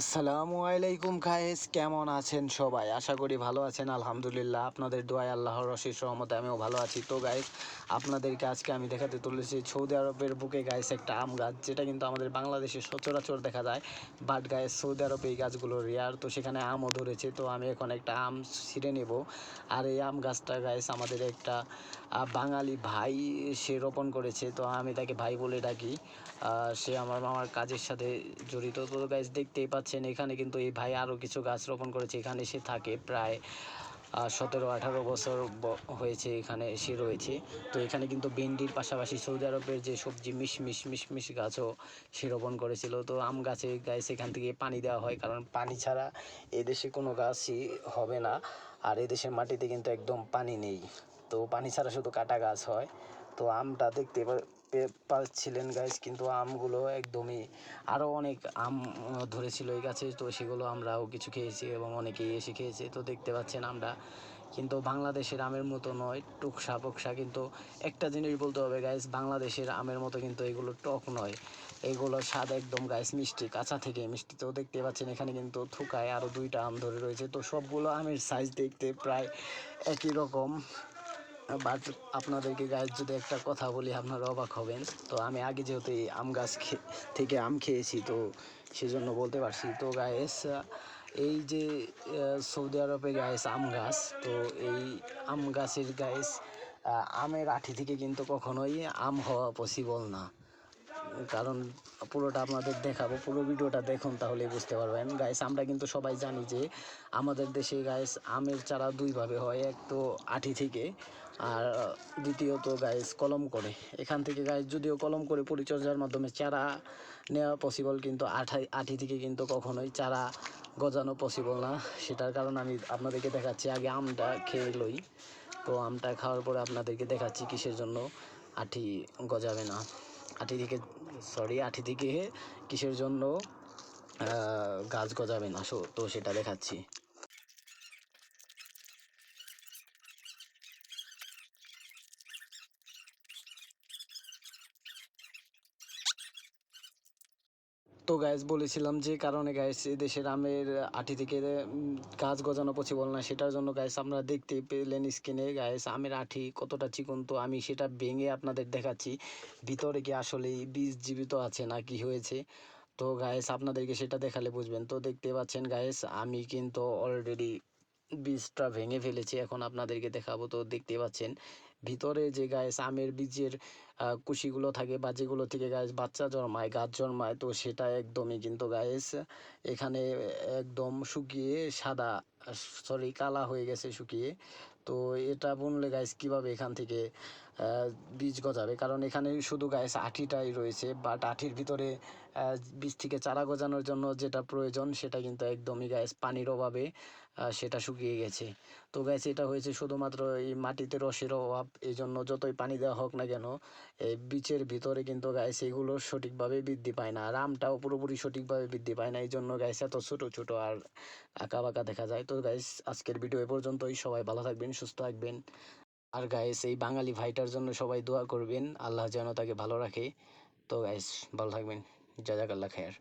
আসসালামু আলাইকুম খায়েস কেমন আছেন সবাই? আশা করি ভালো আছেন, আলহামদুলিল্লাহ। আপনাদের দোয়ায় আল্লাহর অশেষ রহমতে আমিও ভালো আছি। তো গাইস আপনাদেরকে আজকে আমি দেখাতে তুলেছি সৌদি আরবের বুকে গাইস একটা আম গাছ, যেটা কিন্তু আমাদের বাংলাদেশে সচরাচর দেখা যায়। বাট গাইস সৌদি আরবে এই গাছগুলো রেয়ার তো সেখানে আমও ধরেছে। তো আমি এখন একটা আম ছিঁড়ে নেব। আর এই আম গাছটা গাইস আমাদের একটা বাঙালি ভাই সে রোপণ করেছে। তো আমি তাকে ভাই বলে ডাকি। সে আমার মামার কাজের সাথে জড়িত। তো গাইস দেখতেই পাচ্ছেন এখানে কিন্তু এই ভাই আরও কিছু গাছ রোপণ করেছে। এখানে সে থাকে প্রায় সতেরো, আঠারো বছর হয়েছে এখানে সে রয়েছে। তো এখানে কিন্তু ভেন্ডির পাশাপাশি সৌদি আরবের যে সবজি মিশ মিশ মিশ মিশ গাছও সে রোপণ করেছিল। তো আম গাছে, গাছ এখান থেকে পানি দেওয়া হয় কারণ পানি ছাড়া এদেশে কোনো গাছই হবে না। আর এদেশের মাটিতে কিন্তু একদম পানি নেই। তো পানি ছাড়া শুধু কাটা গাছ হয়। তো আমটা দেখতে পাচ্ছিলেন গাইস কিন্তু আমগুলো একদমই আরও অনেক আম ধরেছিল এই গাছে, তো সেগুলো আমরাও কিছু খেয়েছি এবং অনেকেই এসে খেয়েছে, তো দেখতে পাচ্ছেন আমরা। কিন্তু বাংলাদেশের আমের মতো নয়, টুকসা পকসা কিন্তু একটা জিনিস বলতে হবে গাইস বাংলাদেশের আমের মতো কিন্তু এগুলো টক নয়। এগুলো স্বাদ একদম গাইস মিষ্টি, কাঁচা থেকে মিষ্টি। তো দেখতে পাচ্ছেন এখানে কিন্তু থুকায় আরও দুইটা আম ধরে রয়েছে, তো সবগুলো আমের সাইজ দেখতে প্রায় একই রকম। বাট আপনাদেরকে গাছ যদি একটা কথা বলি, আপনারা অবাক হবেন। তো আমি আগে যেহেতু এই আম গাছ থেকে আম খেয়েছি, তো সেজন্য বলতে পারছি। তো গায়েস এই যে সৌদি আরবে গায়েস আম গাছ, তো এই আম গাছের গায়েস আমের আঠি থেকে কিন্তু কখনোই আম হওয়া পসিবল না। কারণ পুরোটা আপনাদের দেখাবো, পুরো ভিডিওটা দেখুন তাহলেই বুঝতে পারবেন। গাইস আমরা কিন্তু সবাই জানি যে আমাদের দেশে গাইস আমের চারা দুইভাবে হয়, এক তো আঠি থেকে আর দ্বিতীয়ত গাইস কলম করে। এখান থেকে গাইস যদিও কলম করে পরিচর্যার মাধ্যমে চারা নেওয়া পসিবল কিন্তু আঠাই আঠি থেকে কিন্তু কখনোই চারা গজানো পসিবল না। সেটার কারণ আমি আপনাদেরকে দেখাচ্ছি, আগে আমটা খেয়ে লই। তো আমটা খাওয়ার পরে আপনাদেরকে দেখাচ্ছি কিসের জন্য আঠি গজাবে না। আঠি থেকে সরি আঠি থেকে কিসের জন্য গাছ গজাবে না? তো সেটা দেখাচ্ছি। তো গ্যাস বলেছিলাম যে কারণে গ্যাস দেশের আমের আঠি থেকে গাছ গজানো পসিবল না। সেটার জন্য গ্যাস আমরা দেখতে পেলেন স্ক্রিনে গ্যাস আমের আঠি কতটা চিকন। তো আমি সেটা ভেঙে আপনাদের দেখাচ্ছি। ভিতরে কি আসলেই বীজ জীবিত আছে না কি হয়েছে? তো গায়েস আপনাদেরকে সেটা দেখালে বুঝবেন। তো দেখতে পাচ্ছেন গায়েস আমি কিন্তু অলরেডি বীজটা ভেঙে ফেলেছি। এখন আপনাদেরকে দেখাবো। তো দেখতে পাচ্ছেন, ভিতরে যে গায়েস আমের বীজের কুশিগুলো থাকে বা যেগুলো থেকে গায়েস বাচ্চা জন্মায়, গাছ জন্মায়, তো সেটা একদমই কিন্তু গায়েস এখানে একদম শুকিয়ে সাদা সরি কালা হয়ে গেছে শুকিয়ে। তো এটা বুনলে গাইস কীভাবে এখান থেকে বীজ গজাবে? কারণ এখানে শুধু গাইস আঠিটাই রয়েছে বাট আঠির ভিতরে বীজ থেকে চারা গজানোর জন্য যেটা প্রয়োজন সেটা কিন্তু একদমই গাইস পানির অভাবে সেটা শুকিয়ে গেছে। তো গাইস এটা হয়েছে শুধুমাত্র এই মাটিতে রসের অভাব এই জন্য যতই পানি দেওয়া হোক না কেন এই বীজের ভিতরে কিন্তু গাইস এগুলো সঠিকভাবে বৃদ্ধি পায় না। আর আমটাও পুরোপুরি সঠিকভাবে বৃদ্ধি পায় না এই জন্য গাইস এত ছোটো ছোটো আর আঁকা বাঁকা দেখা যায়। তো গাইস আজকের ভিডিও এ পর্যন্তই। সবাই ভালো থাকবেন, সুস্থ থাকবেন। আর গাইস এই বাঙালি ভাইটার জন্য সবাই দোয়া করবেন। আল্লাহ যেন তাকে ভালো রাখে। তো গাইস ভালো থাকবেন। যা যাক জাজাকাল্লা খায়ের